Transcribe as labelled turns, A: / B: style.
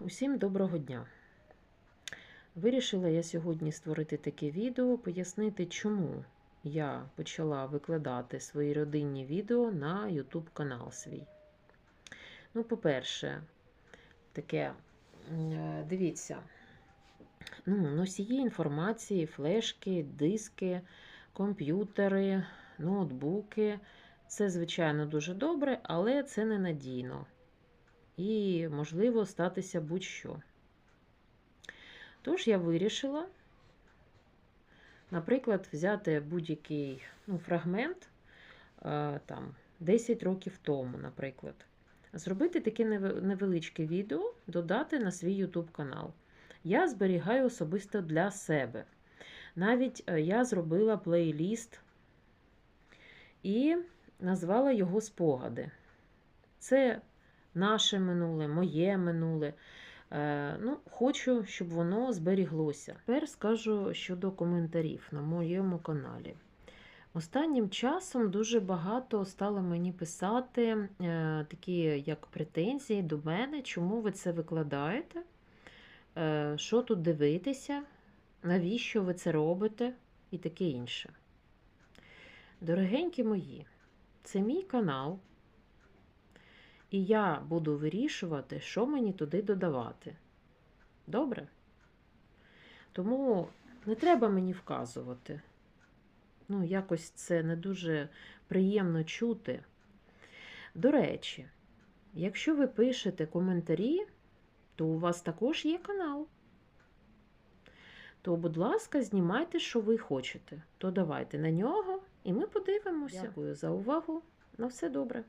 A: Усім доброго дня! Вирішила я сьогодні створити таке відео, пояснити, чому я почала викладати свої родинні відео на YouTube канал свій. Ну, по-перше, таке, е, дивіться, ну, носії інформації, флешки, диски, комп'ютери, ноутбуки. Це, звичайно, дуже добре, але це ненадійно і можливо статися будь-що. Тож я вирішила, наприклад, взяти будь-який ну, фрагмент е, там, 10 років тому, наприклад, зробити таке невеличке відео, додати на свій YouTube канал. Я зберігаю особисто для себе. Навіть е, я зробила плейліст і назвала його Спогади. Це наше минуле, моє минуле. Е, ну, Хочу, щоб воно зберіглося. Тепер скажу щодо коментарів на моєму каналі. Останнім часом дуже багато стало мені писати е, такі як претензії до мене, чому ви це викладаєте, е, що тут дивитися, навіщо ви це робите і таке інше. Дорогенькі мої, це мій канал. І я буду вирішувати, що мені туди додавати. Добре? Тому не треба мені вказувати. Ну, якось це не дуже приємно чути. До речі, якщо ви пишете коментарі, то у вас також є канал. То, будь ласка, знімайте, що ви хочете. То давайте на нього, і ми подивимося. Дякую за увагу. На все добре.